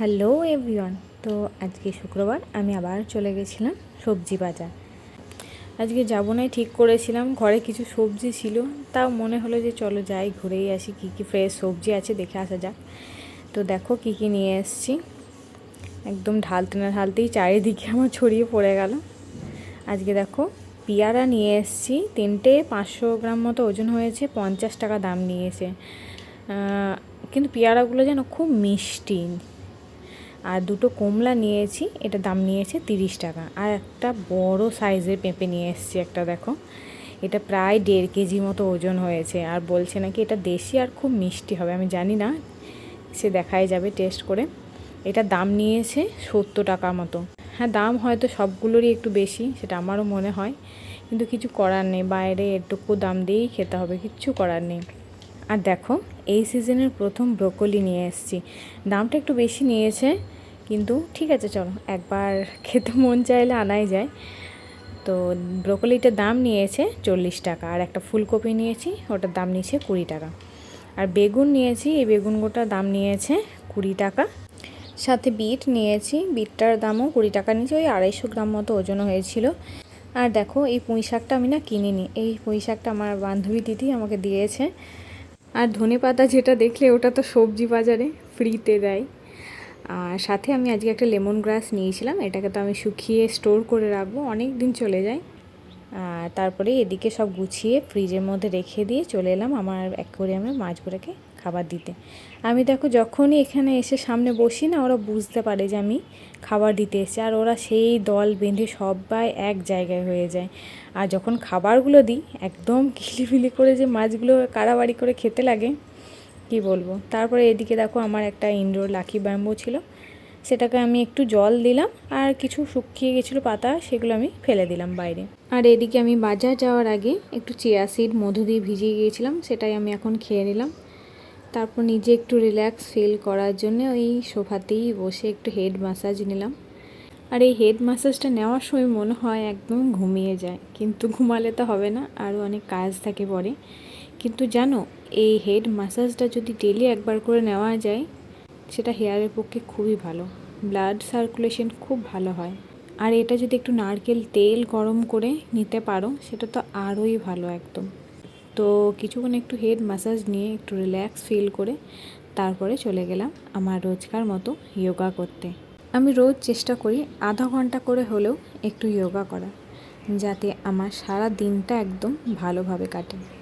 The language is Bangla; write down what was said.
Hello everyone. তো আজকে শুক্রবার আমি আবার চলে গেছিলাম সবজি বাজার। আজকে যাব নাই, ঠিক করেছিলাম। ঘরে কিছু সবজি ছিল, তাও মনে হলো যে চলো যাই, ঘুরেই আসি কী কী ফ্রেশ সবজি আছে, দেখে আসা যাক। তো দেখো কী কী নিয়ে এসেছি। একদম ঢালতে না ঢালতেই চারিদিকে আমার ছড়িয়ে পড়ে গেল। আজকে দেখো পেয়ারা নিয়ে এসেছি, তিনটে পাঁচশো গ্রাম মতো ওজন হয়েছে, পঞ্চাশ টাকা দাম নিয়েছে। কিন্তু পেয়ারাগুলো যেন খুব মিষ্টি। আর দুটো কমলা নিয়েছি, এটা দাম নিয়েছে তিরিশ টাকা। আর একটা বড় সাইজের পেঁপে নিয়ে এসেছি একটা, দেখো। এটা প্রায় দেড় কেজি মতো ওজন হয়েছে। আর বলছে নাকি এটা দেশি আর খুব মিষ্টি হবে, আমি জানি না। সে দেখাই যাবে, টেস্ট করে। এটা দাম নিয়েছে সত্তর টাকা মতো। হ্যাঁ দাম হয়তো সবগুলোরই একটু বেশি, সেটা আমারও মনে হয়। কিন্তু কিছু করার নেই, বাইরে এটুকু দাম দিয়েই খেতে হবে, কিচ্ছু করার নেই। আর দেখো, এই সিজনের প্রথম ব্রোকলি নিয়ে এসেছি। দামটা একটু বেশি নিয়েছে কিন্তু ঠিক আছে, চলো। একবার খেতে মন চাইলে আনাই যায়। তো ব্রোকলিটার দাম নিয়েছে চল্লিশ টাকা, আর একটা ফুলকপি নিয়েছি, ওটার দাম নিয়েছে কুড়ি টাকা। আর বেগুন নিয়েছি, এই বেগুনগুলোটার দাম নিয়েছে কুড়ি টাকা। সাথে বিট নিয়েছি, বিটটার দামও কুড়ি টাকা নিয়েছে, ওই আড়াইশো গ্রাম মতো ওজন হয়েছিল। আর দেখো, এই পুঁই শাকটা আমি না কিনিনি, এই পুঁই শাকটা আমার বান্ধবী দিদি আমাকে দিয়েছে। আর ধনে পাতা যেটা দেখলে, ওটা তো সবজি বাজারে ফ্রিতে দেয়। সাথে আমি আজকে একটা লেমন গ্রাস নিয়েছিলাম, এটাকে তো আমি শুকিয়ে স্টোর করে রাখব, অনেক দিন চলে যায়। তারপরে এদিকে সব গুছিয়ে ফ্রিজের মধ্যে রেখে দিয়ে চলে এলাম আমার অ্যাকোরিয়ামে মাছগুলোকে খাবার দিতে। আমি দেখো যখনই এখানে এসে সামনে বসি না, ওরা বুঝতে পারে যে আমি খাবার দিতে এসেছি, আর ওরা সেই দল বেঁধে সবাই এক জায়গায় হয়ে যায়। আর যখন খাবারগুলো দিই, একদম কিলিবিলি করে যে মাছগুলো কাড়াবাড়ি করে খেতে লাগে কি বলব? তারপরে এদিকে দেখো আমার একটা ইনডোর লাকি ব্যাম্বো ছিল। সেটাকে আমি একটু জল দিলাম আর কিছু শুকিয়ে গেছিল পাতা, সেগুলো আমি ফেলে দিলাম বাইরে। আর এদিকে আমি বাজার যাওয়ার আগে একটু চিয়া সিড মধু দিয়ে ভিজিয়ে গিয়েছিলাম, সেটাই আমি এখন খেয়ে নিলাম। তারপর নিজে একটু রিল্যাক্স ফিল করার জন্য ওই সোফাতেই বসে একটু হেড মাসাজ নিলাম। আর এই হেড মাসাজটা নেওয়ার সময় মনে হয় একদম ঘুমিয়ে যায়, কিন্তু ঘুমালে তো হবে না আরও অনেক কাজ থাকে পরে। কিন্তু জানো, এই হেড মাসাজটা যদি ডেলি একবার করে নেওয়া যায়, সেটা হেয়ারের পক্ষে খুবই ভালো। ব্লাড সার্কুলেশন খুব ভালো হয়। আর এটা যদি একটু নারকেল তেল গরম করে নিতে পারো, সেটা তো আরোই ভালো একদম। তো কিছুক্ষণ একটু হেড মাসাজ নিয়ে একটু রিল্যাক্স ফিল করে তারপরে চলে গেলাম আমার রোজকার মতো যোগা করতে। আমি রোজ চেষ্টা করি আধা ঘণ্টা করে হলেও একটু যোগা করা যাতে আমার সারা দিনটা একদম ভালোভাবে কাটে।